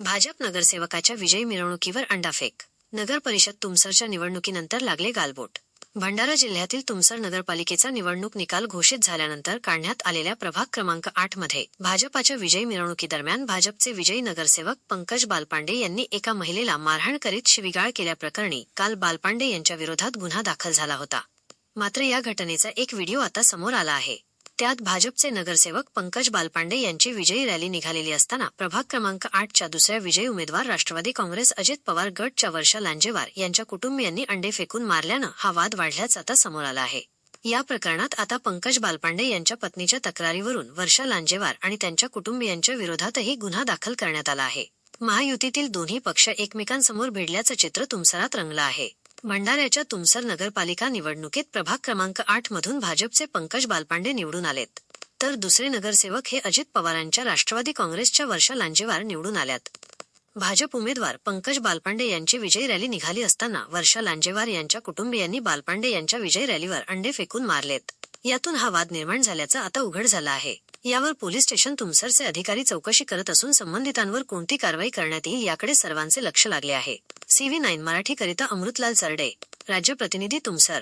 भाजप नगरसेवकाच्या विजयी मिरवणुकीवर अंडाफेक. नगर परिषद तुमसरच्या निवडणुकीनंतर लागले गालबोट. भंडारा जिल्ह्यातील तुमसर नगरपालिकेचा निवडणूक निकाल घोषित झाल्यानंतर काढण्यात आलेल्या प्रभाग क्रमांक आठमध्ये भाजपाच्या विजयी मिरवणुकीदरम्यान भाजपचे विजयी नगरसेवक पंकज बालपांडे यांनी एका महिलेला मारहाण करीत शिवीगाळ केल्याप्रकरणी काल बालपांडे यांच्या विरोधात गुन्हा दाखल झाला होता. मात्र या घटनेचा एक व्हिडिओ आता समोर आला आहे. त्यात भाजपचे नगरसेवक पंकज बालपांडे यांची विजयी रॅली निघालेली असताना प्रभाग क्रमांक आठच्या दुसऱ्या विजयी उमेदवार राष्ट्रवादी काँग्रेस अजित पवार गटच्या वर्षा लांजेवार यांच्या कुटुंबियांनी अंडे फेकून मारल्यानं हा वाद वाढल्याचं आता समोर आला आहे. या प्रकरणात आता पंकज बालपांडे यांच्या पत्नीच्या तक्रारीवरून वर्षा लांजेवार आणि त्यांच्या कुटुंबियांच्या विरोधातही गुन्हा दाखल करण्यात आला आहे. महायुतीतील दोन्ही पक्ष एकमेकांसमोर भिडल्याचं चित्र तुमसरात रंगलं आहे. भंडाऱ्याच्या तुमसर नगरपालिका निवडणुकीत प्रभाग क्रमांक आठ मधून भाजपचे पंकज बालपांडे निवडून आलेत. तर दुसरे नगरसेवक हे अजित पवारांच्या राष्ट्रवादी काँग्रेसच्या वर्षा लांजेवार निवडून आल्यात. भाजप उमेदवार पंकज बालपांडे यांची विजयी रॅली निघाली असताना वर्षा लांजेवार यांच्या कुटुंबियांनी बालपांडे यांच्या विजयी रॅलीवर अंडे फेकून मारलेत. यातून हा वाद निर्माण झाल्याचं आता उघड झालं आहे. यावर पोलीस स्टेशन तुमसरचे अधिकारी चौकशी करत असून संबंधितांवर कोणती कारवाई करण्यात येईल याकडे सर्वांचे लक्ष लागले आहे. सीव्ही नाईन मराठीकरिता अमृतलाल सरडे. राज्य प्रतिनिधी तुमसर.